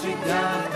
convidar.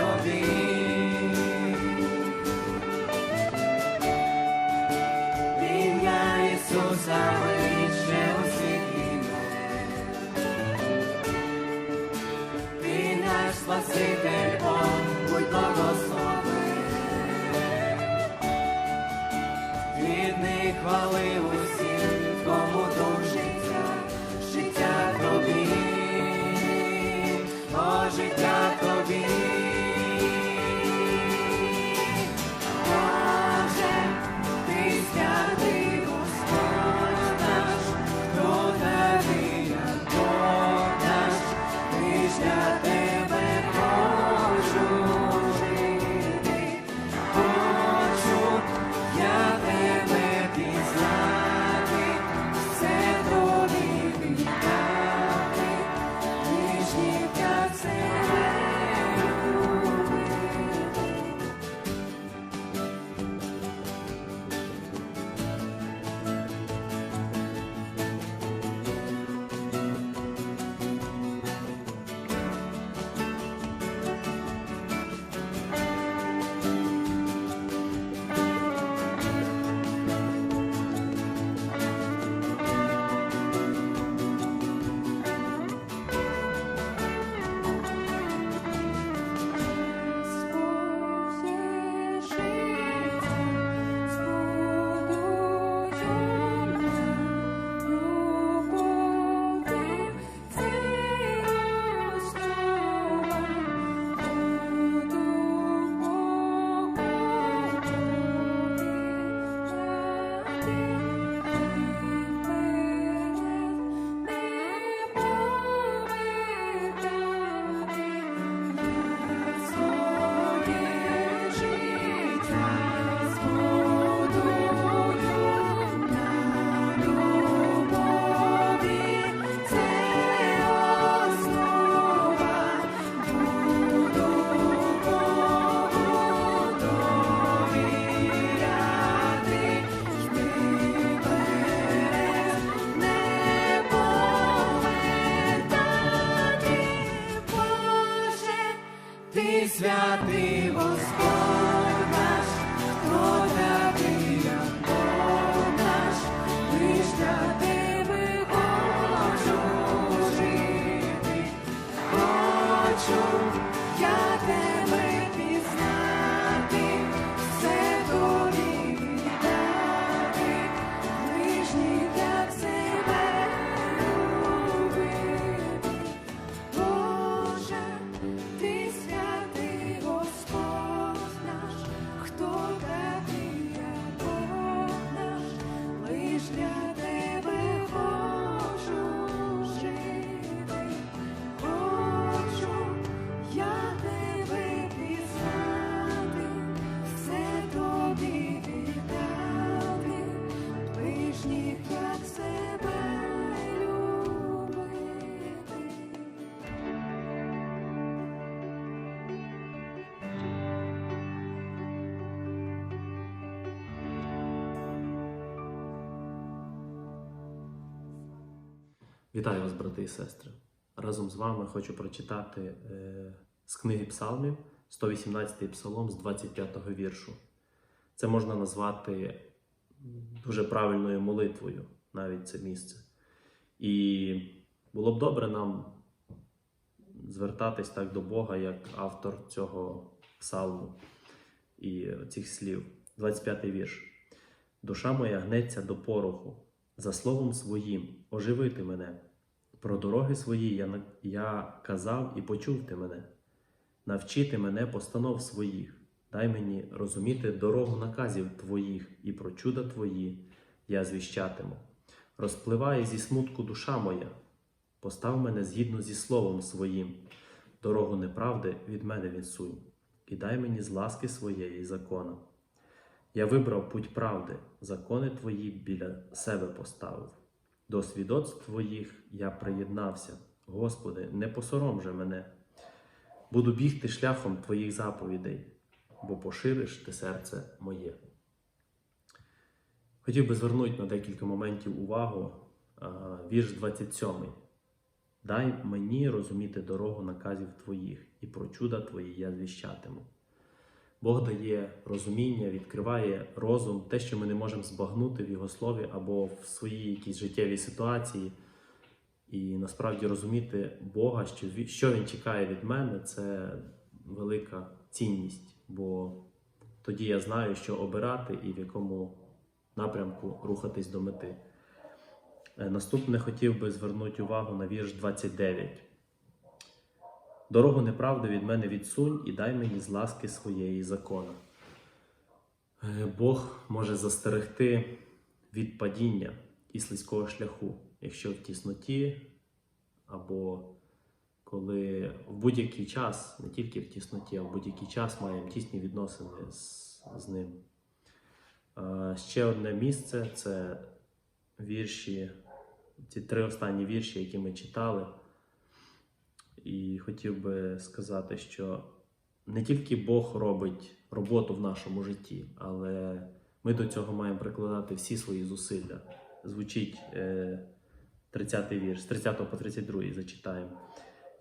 Ти Вітаю вас, брати і сестри. Разом з вами хочу прочитати е, з книги Псалмів 118 псалом з 25 віршу. Це можна назвати дуже правильною молитвою, навіть це місце. І було б добре нам звертатись так до Бога, як автор цього псалму і цих слів. 25 вірш. Душа моя гнеться до пороху, за словом своїм оживити мене. Про дороги свої я, я казав і почув ти мене. Навчити мене постанов своїх, дай мені розуміти дорогу наказів твоїх і про чуда твої я звіщатиму. Розпливає зі смутку душа моя, постав мене згідно зі словом своїм, дорогу неправди від мене відсунь, і дай мені з ласки своєї закона. Я вибрав путь правди, закони твої біля себе поставив. До свідоцтв твоїх я приєднався. Господи, не посором же мене. Буду бігти шляхом твоїх заповідей, бо пошириш ти серце моє. Хотів би звернути на декілька моментів увагу Вірш 27. Дай мені розуміти дорогу наказів твоїх, і про чуда твої я звіщатиму. Бог дає розуміння, відкриває розум, те, що ми не можемо збагнути в Його слові або в своїй якійсь життєвій ситуації. І насправді розуміти Бога, що, Він чекає від мене, це велика цінність, бо тоді я знаю, що обирати і в якому напрямку рухатись до мети. Е, Наступне хотів би звернути увагу на вірш 29. Дорогу неправди від мене відсунь і дай мені з ласки своєї закона. Е, Бог може застерегти від падіння і слизького шляху, якщо в тісноті, або коли в будь-який час, не тільки в тісноті, а в будь-який час маємо тісні відносини з, з ним. Е, Ще одне місце це вірші, ці три останні вірші, які ми читали. І хотів би сказати, що не тільки Бог робить роботу в нашому житті, але ми до цього маємо прикладати всі свої зусилля. Звучить е, 30-й вірш, з 30 по 32 зачитаємо.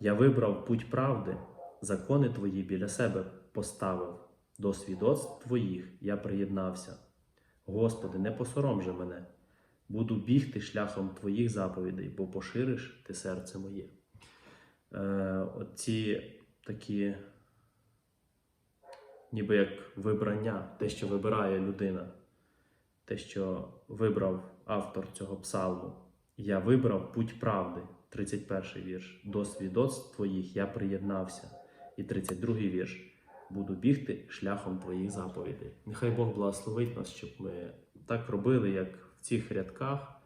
Я вибрав путь правди, закони твої біля себе поставив, до свідоцтв твоїх я приєднався. Господи, не посором же мене, буду бігти шляхом твоїх заповідей, бо пошириш ти серце моє. Е, оці такі, ніби як вибрання, те, що вибирає людина, те, що вибрав автор цього псалму. Я вибрав путь правди, 31 вірш. До свідоцтв твоїх я приєднався. І 32 вірш. Буду бігти шляхом твоїх заповідей. Нехай Бог благословить нас, щоб ми так робили, як в цих рядках.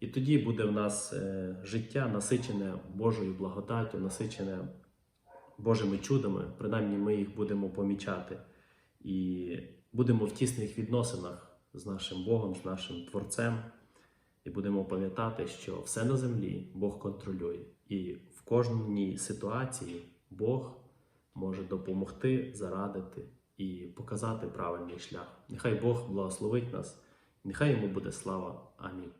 І тоді буде в нас е, життя насичене Божою благодаттю, насичене Божими чудами. Принаймні ми їх будемо помічати. І будемо в тісних відносинах з нашим Богом, з нашим Творцем. І будемо пам'ятати, що все на землі Бог контролює. І в кожній ситуації Бог може допомогти, зарадити і показати правильний шлях. Нехай Бог благословить нас, нехай йому буде слава. Амінь.